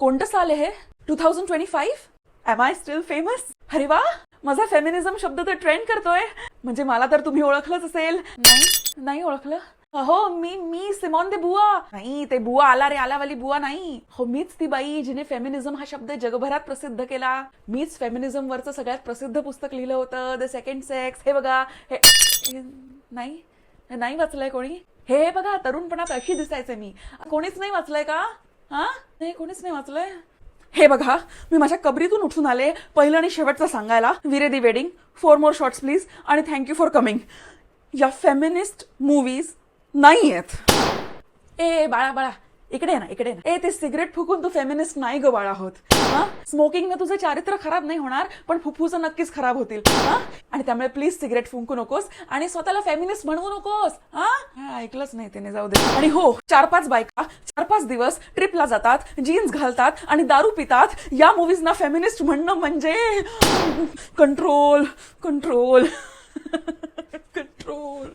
कोणतं साल आहे two thousand twenty five am I still famous अरे वा! माझा फेमिनिझम शब्द तर ट्रेंड करतोय. म्हणजे मला तर तुम्ही ओळखलंच असेल. नाही नाही ओळखलं. हो मी मी सिमॉन दे बुवा. नाही ते बुवा आला रे आलावाली बुवा नाही. हो मीच ती बाई जिने फेमिनिझम हा शब्द जगभरात प्रसिद्ध केला. मीच फेमिनिझम वरचं सगळ्यात प्रसिद्ध पुस्तक लिहिलं होतं. द सेकंड सेक्स हे बघा. हे हे- नाही नाही वाचलंय कोणी? हे बघा तरुणपणात अशी दिसायचे मी. कोणीच नाही वाचलंय का? हा? नाही कोणीच नाही वाचलंय. हे बघा मी माझ्या कबरीतून उठून आले. पहिलं आणि शेवटचं सांगायला. Veere Di Wedding. Four more shorts please आणि थँक्यू फॉर कमिंग या फेमिनिस्ट मूवीज नाही आहेत ए बाळा बाळा. इकडे ना इकडे ना. ए ते सिगरेट फुकून तू फेमिनिस्ट नाही ग बाळा होत. हा? स्मोकिंगने तुझं चारित्र्य खराब नाही होणार पण फुफ्फुसं नक्कीच खराब होतील. हा? आणि त्यामुळे प्लीज सिगरेट फुंकू नकोस आणि स्वतःला फेमिनिस्ट म्हणवू नकोस. हा, ऐकलंच नाही त्याने जाऊ दे. आणि हो चार पाच बायका चार पाच दिवस ट्रिपला जातात जीन्स घालतात आणि दारू पितात. या मूवीजना फेमिनिस्ट म्हणणं म्हणजे control control control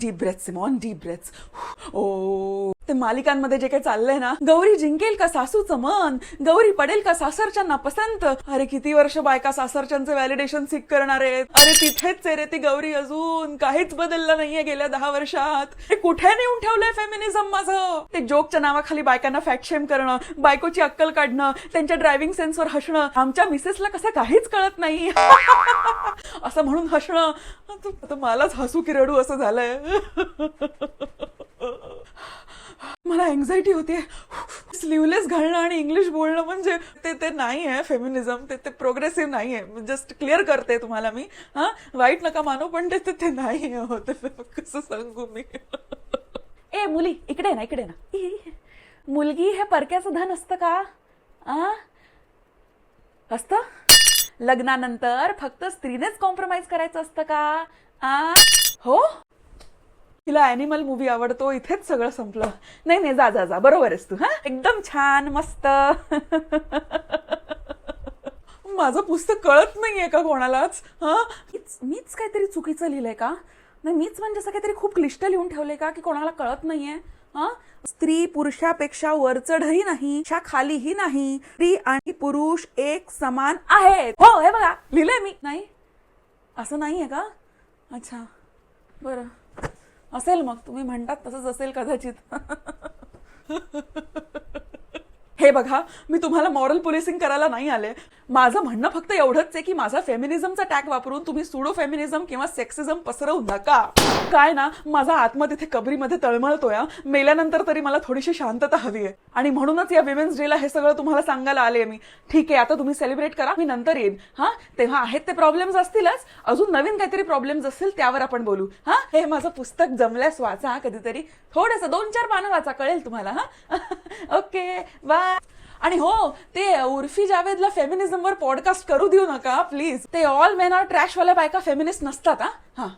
deep breath Simone deep breath ओ ते मालिकांमध्ये जे काही चाललंय ना गौरी जिंकेल का सासूचं मन? गौरी पडेल का सासरच्यांना पसंत? अरे किती वर्ष बायका सासरच्यांचं व्हॅलिडेशन सिक करणार आहेत? अरे तिथेच आहे रे ती गौरी अजून. काहीच बदललं नाहीये गेल्या दहा वर्षात. हे कुठे नेऊन ठेवलंय फेमिनिझम माझं? ते जोकच्या नावाखाली बायकांना फॅटशेम करणं बायकोची अक्कल काढणं त्यांच्या ड्रायव्हिंग सेन्सवर हसणं. आमच्या मिसेसला कसं काहीच कळत नाही. असं म्हणून हसणं. आता मलाच हसू की रडू असं झालंय. मला अँझायटी होती स्लीवलेस घालणं आणि इंग्लिश बोलणं म्हणजे ते ते नाही आहे फेमिनिझम ते ते प्रोग्रेसिव्ह नाही आहे जस्ट क्लिअर करते तुम्हाला मी. हा? वाईट नका मानू पण ते ते- नाही आहे होत कसं सांगू मी? ए मुली इकडे ना इकडे ना. मुलगी हे परक्याचं धन असतं का? आ? असतं? लग्नानंतर फक्त स्त्रीनेच कॉम्प्रोमाइज करायचं असतं का? आ? हो? तिला अॅनिमल मूवी आवडतो इथेच सगळं संपलं. नाही नाही जा जा जा बरोबर आहेस तू हा? एकदम छान मस्त. माझं पुस्तक कळत नाहीये का कोणालाच हा? मीच मीच काहीतरी चुकीचं लिहिलंय का? नाही मीच म्हणजे असं काहीतरी खूप क्लिष्ट लिहून ठेवले का की कोणाला कळत नाहीये. हा? स्त्री पुरुषापेक्षा वरचढही नाही च्या खालीही नाही स्त्री आणि पुरुष एक समान आहेत. हो हे बघा लिहिलंय मी. नाही? असं नाहीये का? अच्छा बरं. असेल मग तुम्ही म्हणतात तसंच असेल कदाचित. हे बघा मी तुम्हाला मॉरल पोलिसिंग करायला नाही आले. माझं म्हणणं फक्त एवढंच आहे की माझा फेमिनिझमचा टॅग वापरून तुम्ही सुडो फेमिनिझम किंवा सेक्सिझम पसरवू नका. काय ना माझा आत्मा तिथे कबरीमध्ये तळमळतोय मेल्यानंतर तरी मला थोडीशी शांतता हवी आहे. आणि म्हणूनच या विमेन्स डेला हे सगळं तुम्हाला सांगायला आले मी. ठीक आहे आता तुम्ही सेलिब्रेट करा मी नंतर येईन. हा तेव्हा आहेत ते प्रॉब्लेम्स असतीलच. अजून नवीन काहीतरी प्रॉब्लेम्स असतील त्यावर आपण बोलू. हा हे माझं पुस्तक जमल्यास वाचा हा कधीतरी. थोडंसं दोन चार पानं वाचा कळेल तुम्हाला हा. ओके बाय आणि हो ते उर्फी जावेदला फेमिनिझमवर पॉडकास्ट करू देऊ नका प्लीज ते ऑल मेन आर ट्रॅशवाल्या बायका फेमिनिस्ट नसतात हा.